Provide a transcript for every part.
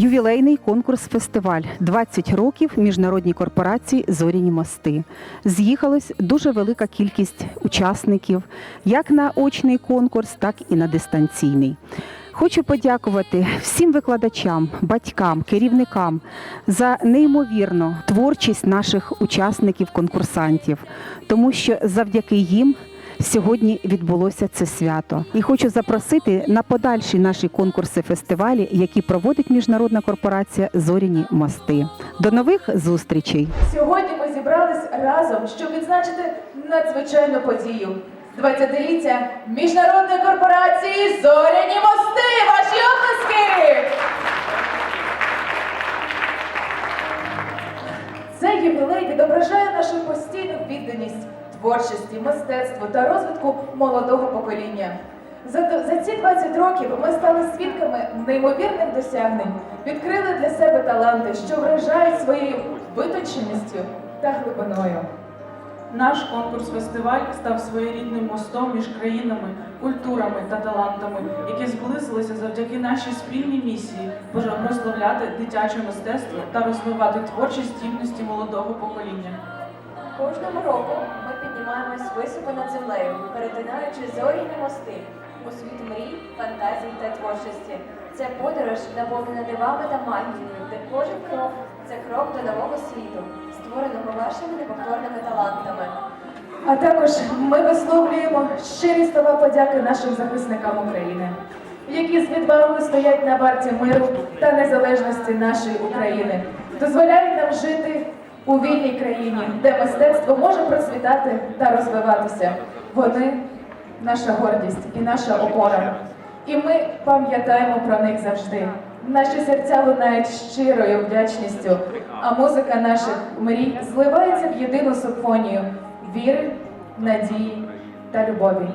Ювілейний конкурс-фестиваль 20 років міжнародній корпорації Зоряні мости. З'їхалась дуже велика кількість учасників як на очний конкурс, так і на дистанційний. Хочу подякувати всім викладачам, батькам, керівникам за неймовірну творчість наших учасників, конкурсантів, тому що завдяки їм сьогодні відбулося це свято. І хочу запросити на подальші наші конкурси фестивалі, які проводить міжнародна корпорація Зоряні мости. До нових зустрічей! Сьогодні ми зібрались разом, щоб відзначити надзвичайну подію. 20-ліття міжнародної корпорації Зоряні мости. Ваші оплески! Цей ювілей відображає нашу постійну відданість творчості, мистецтву та розвитку молодого покоління. За, за ці 20 років ми стали свідками неймовірних досягнень, відкрили для себе таланти, що вражають своєю витонченістю та глибиною. Наш конкурс-фестиваль став своєрідним мостом між країнами, культурами та талантами, які зблизилися завдяки нашій спільній місії прославляти дитяче мистецтво та розвивати творчі здібності молодого покоління. Кожного року ми піднімаємось високо над землею, перетинаючи зоряні мости у світ мрій, фантазій та творчості. Це подорож наповнена дивами та магією, де кожен крок це крок до нового світу, створеного вашими неповторними талантами. А також ми висловлюємо щирі слова подяки нашим захисникам України, які з відвагою стоять на варті миру та незалежності нашої України, дозволяють нам жити у вільній країні, де мистецтво може процвітати та розвиватися. Вони наша гордість і наша опора. І ми пам'ятаємо про них завжди. Наші серця лунають щирою вдячністю, а музика наших мрій зливається в єдину симфонію віри, надії та любові.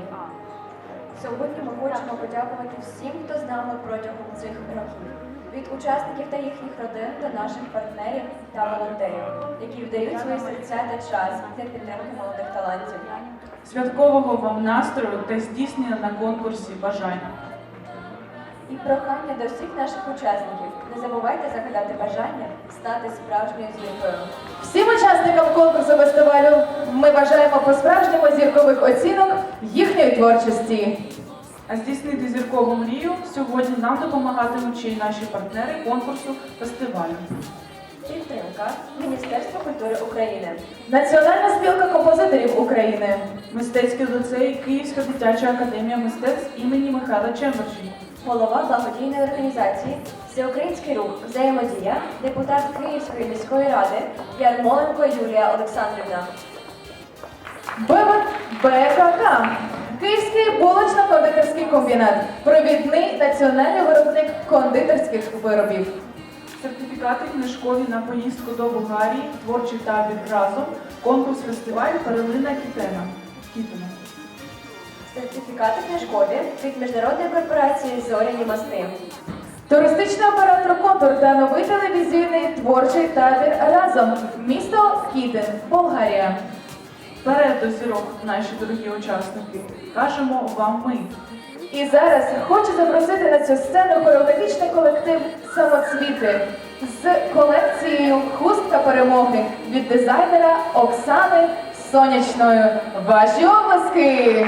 Сьогодні ми хочемо подякувати всім, хто з нами протягом цих років. Від учасників та їхніх родин до наших партнерів та волонтерів, які вдають свої серця та час для підтримки молодих талантів. Святкового вам настрою та здійснення на конкурсі бажань. І прохання до всіх наших учасників. Не забувайте загадати бажання стати справжньою зіркою. Всім учасникам конкурсу фестивалю ми бажаємо по-справжньому зіркових оцінок їхньої творчості. А здійснити зіркову мрію сьогодні нам допомагатимуть ще й наші партнери конкурсу фестивалю. Підтримка Міністерства культури України. Національна спілка композиторів України, Мистецький ліцей Київська дитяча академія мистецтв імені Михайла Чемберченка. Голова благодійної організації Всеукраїнський рух взаємодія, депутат Київської міської ради Ярмоленко Юлія Олександрівна. БВ БКК, Київський булочно-кондитерський комбінат, провідний національний виробник кондитерських виробів. Сертифікати книжкові на поїздку до Болгарії, творчий табір разом, конкурс фестиваль Перелина Кітена. Кітина. Сертифікати книжкові від міжнародної корпорації Зоряні мости. Туристичний оператор контур та новий телевізійний творчий табір разом. Місто Кітин, Болгарія. Вперед до зірок, наші дорогі учасники. Кажемо вам ми. І зараз хочу запросити на цю сцену хореографічний колектив Самоцвіти з колекцією Хустка перемоги від дизайнера Оксани Сонячної. Ваші обласки!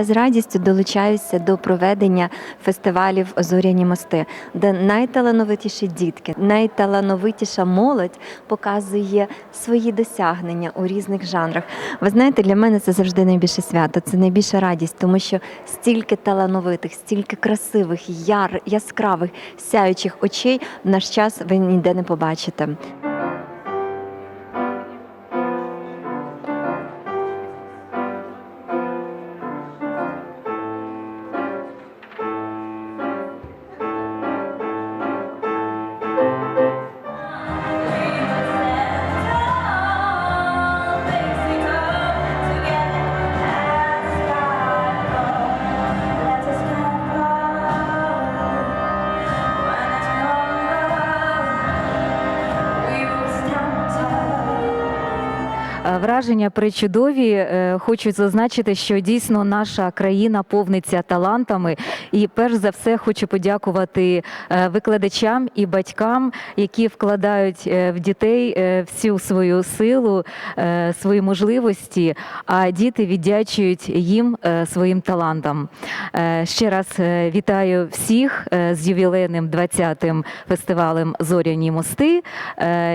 Я з радістю долучаюся до проведення фестивалів Зоряні мости, де найталановитіші дітки, найталановитіша молодь показує свої досягнення у різних жанрах. Ви знаєте, для мене це завжди найбільше свято, це найбільша радість, тому що стільки талановитих, стільки красивих, яр, яскравих, сяючих очей в наш час ви ніде не побачите. Враження причудові. чудові Хочу зазначити, що дійсно наша країна повниться талантами. І перш за все хочу подякувати е, викладачам і батькам, які вкладають е, в дітей е, всю свою силу, свої можливості, а діти віддячують їм своїм талантам. Ще раз вітаю всіх з ювілейним 20-м фестивалем Зоряні мости.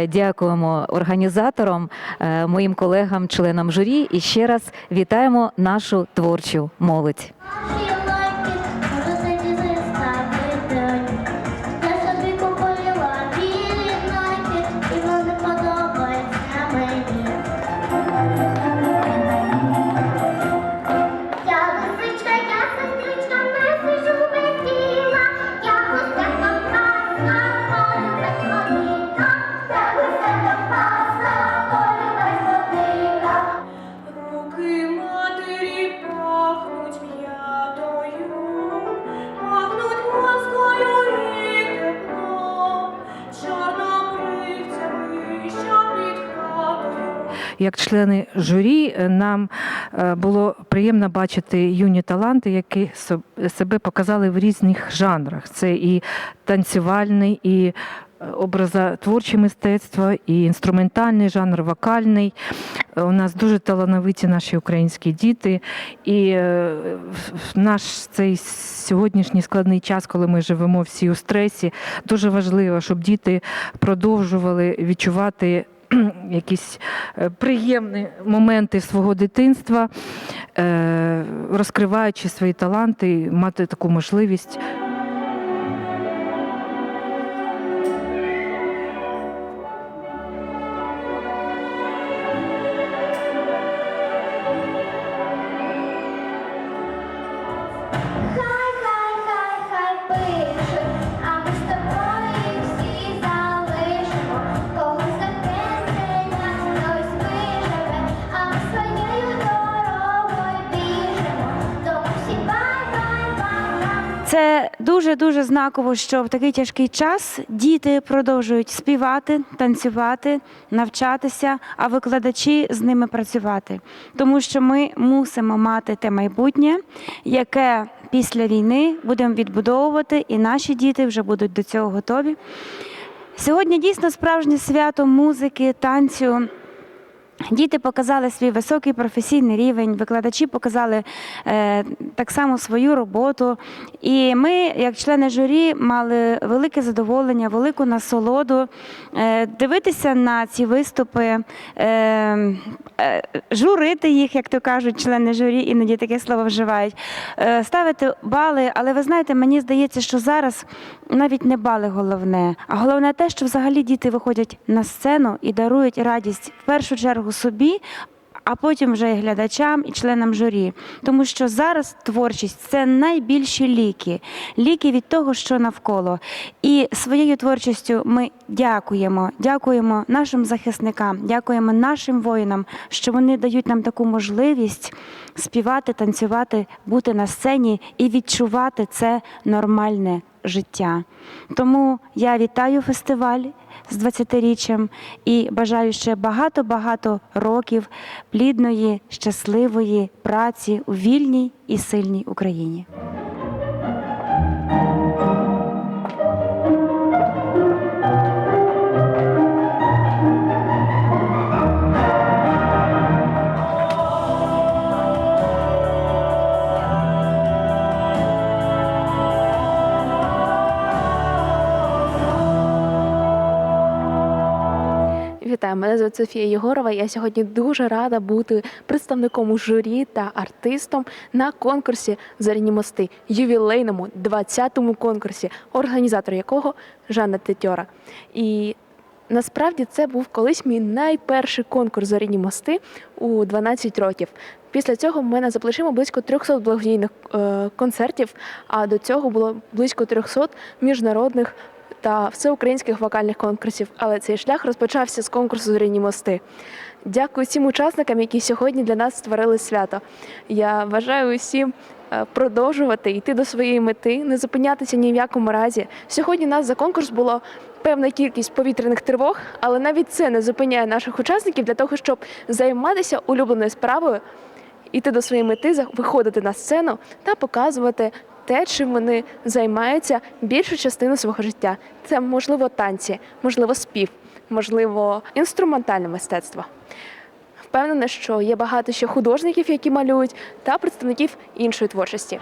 Дякуємо організаторам, моїм колегам, членам журі. І ще раз вітаємо нашу творчу молодь. Як члени журі, е, нам е, було приємно бачити юні таланти, які себе показали в різних жанрах. Це і танцювальний, і е, образотворче мистецтво, і інструментальний жанр, вокальний. У нас дуже талановиті наші українські діти. І наш цей сьогоднішній складний час, коли ми живемо всі у стресі, дуже важливо, щоб діти продовжували відчувати якісь е, приємні моменти свого дитинства, е, розкриваючи свої таланти, мати таку можливість. Дуже дуже знаково, що в такий тяжкий час діти продовжують співати, танцювати, навчатися, а викладачі з ними працювати. Тому що ми мусимо мати те майбутнє, яке після війни будемо відбудовувати, і наші діти вже будуть до цього готові. Сьогодні дійсно справжнє свято музики, танцю. Діти показали свій високий професійний рівень, викладачі показали е, так само свою роботу. І ми, як члени журі, мали велике задоволення, велику насолоду е, дивитися на ці виступи, е, е, журити їх, як то кажуть, члени журі, іноді таке слово вживають, е, ставити бали. Але ви знаєте, мені здається, що зараз навіть не бали головне, а головне те, що взагалі діти виходять на сцену і дарують радість в першу чергу собі. А потім вже і глядачам, і членам журі. Тому що зараз творчість це найбільші ліки, ліки від того, що навколо. І своєю творчістю ми дякуємо, дякуємо нашим захисникам, дякуємо нашим воїнам, що вони дають нам таку можливість співати, танцювати, бути на сцені і відчувати це нормальне життя. Тому я вітаю фестиваль з 20-річчям і бажаю ще багато-багато років плідної, щасливої праці у вільній і сильній Україні. Вітаю, мене звуть Софія Єгорова. Я сьогодні дуже рада бути представником журі та артистом на конкурсі Зоряні мости, ювілейному 20-му конкурсі, організатор якого Жанна Тетьора. І насправді це був колись мій найперший конкурс Зоряні мости у 12 років. Після цього в мене за близько 300 благодійних е, концертів, а до цього було близько 300 міжнародних та всеукраїнських вокальних конкурсів. Але цей шлях розпочався з конкурсу Зоряні мости. Дякую всім учасникам, які сьогодні для нас створили свято. Я бажаю усім е, продовжувати йти до своєї мети, не зупинятися ні в якому разі. Сьогодні нас за конкурс було певна кількість повітряних тривог, але навіть це не зупиняє наших учасників для того, щоб займатися улюбленою справою, іти до своєї мети, виходити на сцену та показувати те, чим вони займаються більшу частину свого життя. Це можливо танці, можливо, спів, можливо, інструментальне мистецтво. Впевнена, що є багато ще художників, які малюють, та представників іншої творчості.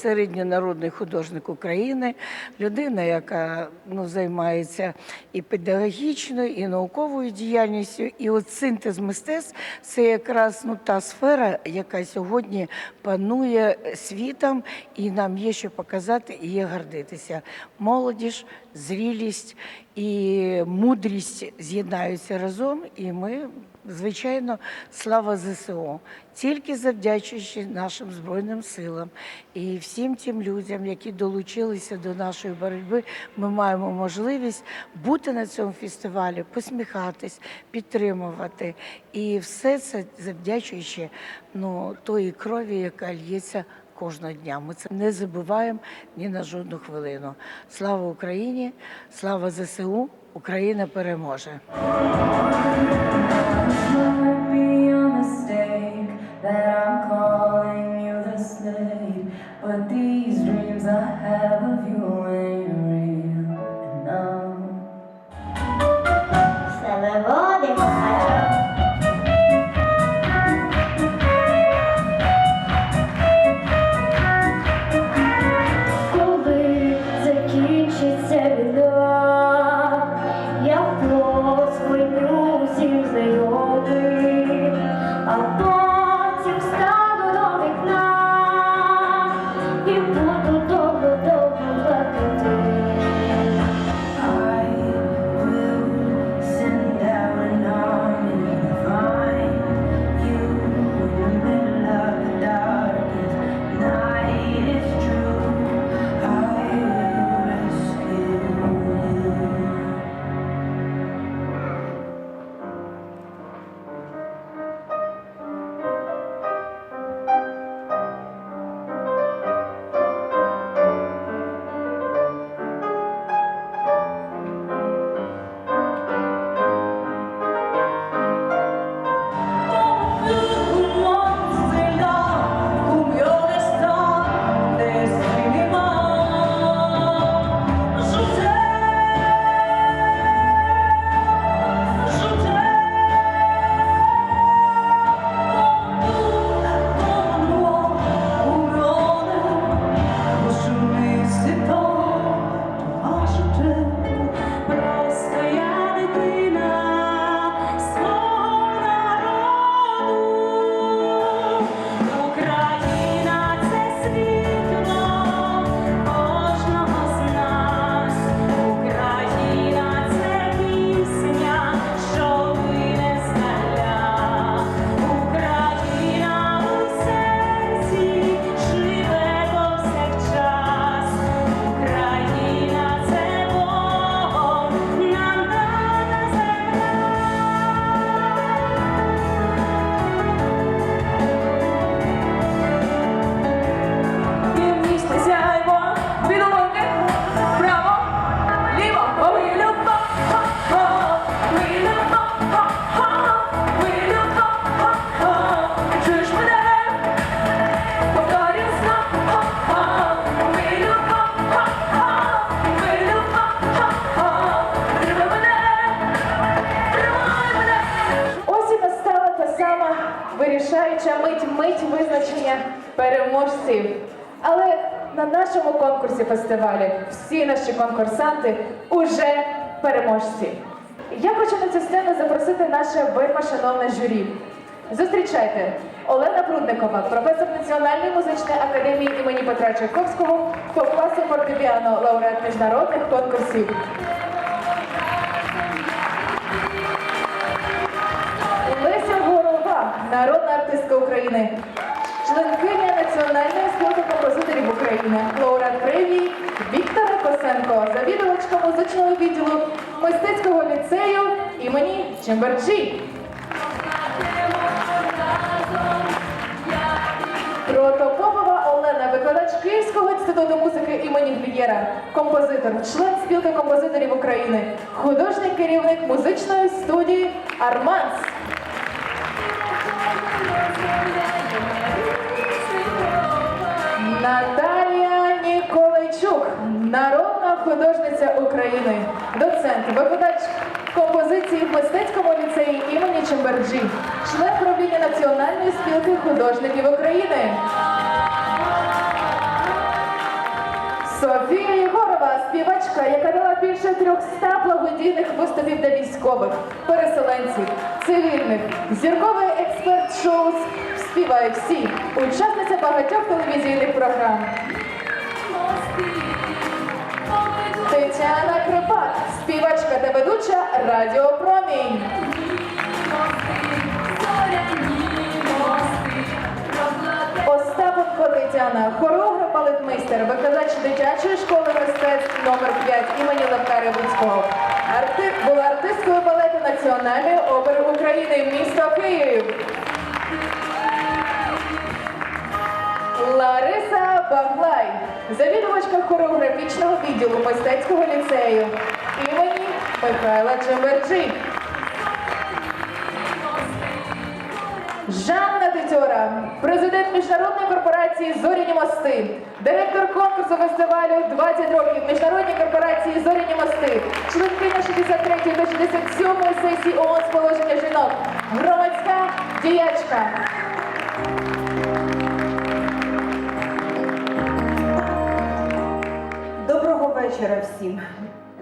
Você безпосередньо народний художник України, людина, яка ну, займається і педагогічною, і науковою діяльністю. І от синтез мистецтв це якраз ну, та сфера, яка сьогодні панує світом, і нам є що показати і є гордитися. Молодіж, зрілість і мудрість з'єднаються разом, і ми. Звичайно, слава ЗСУ, тільки завдячуючи нашим Збройним силам і всім тим людям, які долучилися до нашої боротьби, ми маємо можливість бути на цьому фестивалі, посміхатись, підтримувати. І все це завдячуючи ну, тої крові, яка лється кожного дня. Ми це не забуваємо ні на жодну хвилину. Слава Україні! Слава ЗСУ! Україна переможе! That I'm calling 我第 неминуча мить мить визначення переможців. Але на нашому конкурсі фестивалі всі наші конкурсанти уже переможці. Я хочу на цю сцену запросити наше вельмашановне журі. Зустрічайте Олена Прудникова, професор Національної музичної академії імені Петра Чайковського по класу фортепіано лауреат міжнародних конкурсів. Народна артистка України, членкиня Національної спілки композиторів України, лауреат премії Віктора Косенко, завідувачка музичного відділу мистецького ліцею імені Чемберджі. Протопопова Олена, викладач Київського інституту музики імені Глієра, композитор, член спілки композиторів України, художній керівник музичної студії Арманс. Наталія Ніколайчук, народна художниця України, доцент, викладач композиції в мистецькому ліцеї імені Чемберджі, член правління Національної спілки художників України. Софія Єгорова, співачка, яка дала більше 300 благодійних виступів для військових, переселенців, цивільних, зірковий експерт шоу співають всі, учасниця багатьох телевізійних програм. Тетяна Крипак, співачка та ведуча Радіо Промінь. Остапенко Тетяна, хореограф балетмейстер, викладач дитячої школи мистецтв номер 5 імені Левка Ревуцького. Арти... Була артисткою балету Національної опери України місто Київ. Лариса Баглай, завідувачка хореографічного відділу мистецького ліцею імені Михайла Чемберджі. Жанна Тетьора, президент міжнародної корпорації Зоряні мости, директор конкурсу фестивалю 20 років міжнародній корпорації Зоряні мости, членкиня 63 та 67 сесії ООН з положення жінок, громадська діячка. Вечора всім.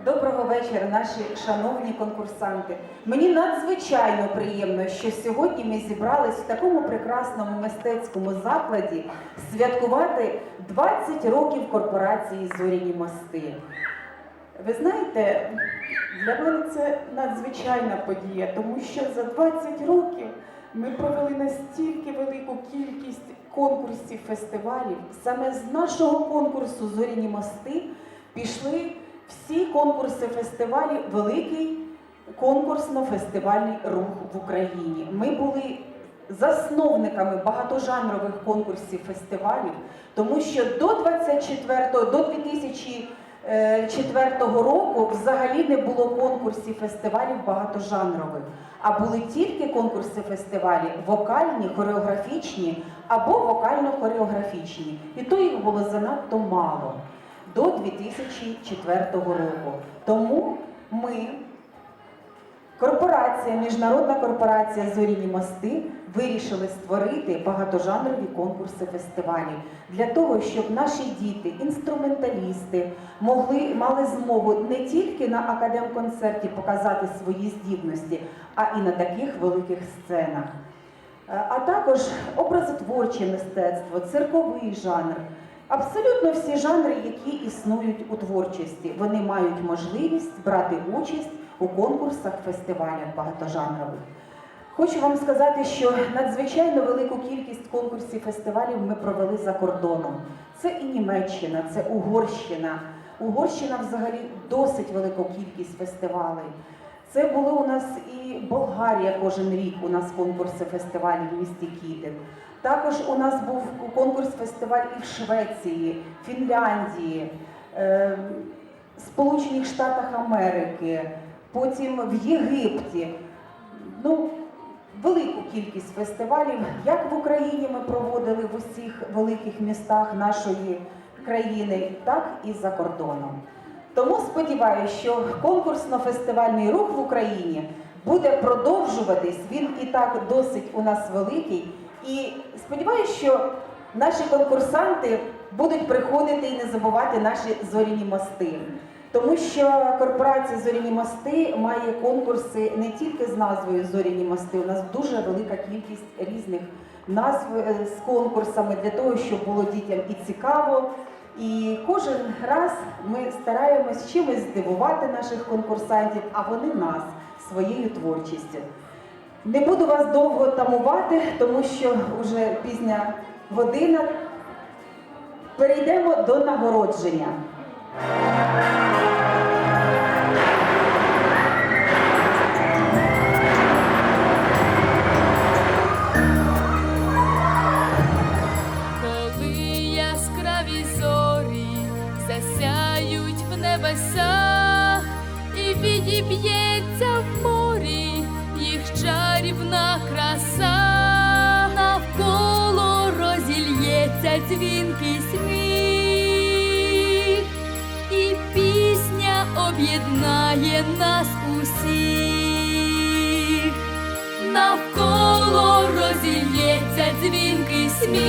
Доброго вечора, наші шановні конкурсанти. Мені надзвичайно приємно, що сьогодні ми зібрались в такому прекрасному мистецькому закладі святкувати 20 років корпорації Зоряні мости. Ви знаєте, для мене це надзвичайна подія, тому що за 20 років ми провели настільки велику кількість конкурсів, фестивалів. Саме з нашого конкурсу Зоряні мости пішли всі конкурси фестивалів, великий конкурсно-фестивальний рух в Україні. Ми були засновниками багатожанрових конкурсів фестивалів, тому що до 24 до 2004 року взагалі не було конкурсів фестивалів багатожанрових, а були тільки конкурси фестивалів вокальні, хореографічні або вокально-хореографічні. І то їх було занадто мало до 2004 року. Тому ми Корпорація, міжнародна корпорація Зоріні мости вирішили створити багатожанрові конкурси фестивалів для того, щоб наші діти, інструменталісти, могли мали змогу не тільки на академконцерті показати свої здібності, а і на таких великих сценах. Е, А також образотворче мистецтво, цирковий жанр. Абсолютно всі жанри, які існують у творчості, вони мають можливість брати участь у конкурсах, фестивалях багатожанрових. Хочу вам сказати, що надзвичайно велику кількість конкурсів фестивалів ми провели за кордоном. Це і Німеччина, це Угорщина. Угорщина взагалі досить велику кількість фестивалей. Це було у нас і Болгарія кожен рік. У нас конкурси фестивалів в місті Кітин. Також у нас був конкурс фестиваль і в Швеції, Фінляндії, е, Сполучених Штатах Америки, потім в Єгипті. Ну, велику кількість фестивалів, як в Україні ми проводили в усіх великих містах нашої країни, так і за кордоном. Тому сподіваюся, що конкурсно-фестивальний рух в Україні буде продовжуватись. Він і так досить у нас великий. І сподіваюся, що наші конкурсанти будуть приходити і не забувати наші зоряні мости. Тому що корпорація Зоряні мости має конкурси не тільки з назвою Зоряні мости. У нас дуже велика кількість різних назв е, з конкурсами для того, щоб було дітям і цікаво. І кожен раз ми стараємось чимось здивувати наших конкурсантів, а вони нас своєю творчістю. Не буду вас довго тамувати, тому що вже пізня година. Перейдемо до нагородження. Об'єднає нас усіх навколо розільється дзвінкий сміх,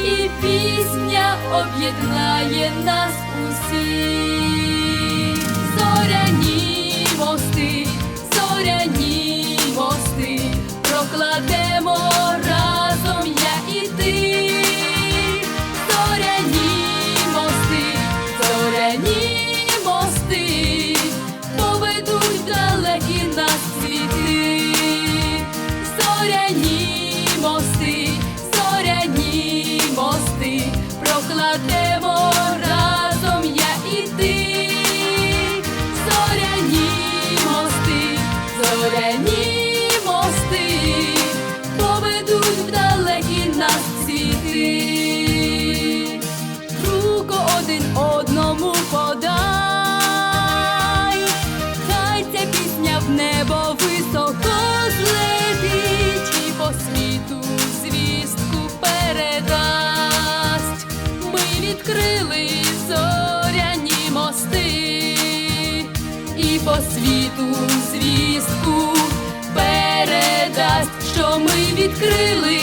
і пісня об'єднає нас усіх. Зоряні мости, зоряні мости, прокладемо разом я і ти. Зоряні мости, зоряні мости, поведуть в далекі нас світи. Відкрили зоряні мости. І по світу звістку передасть, що ми відкрили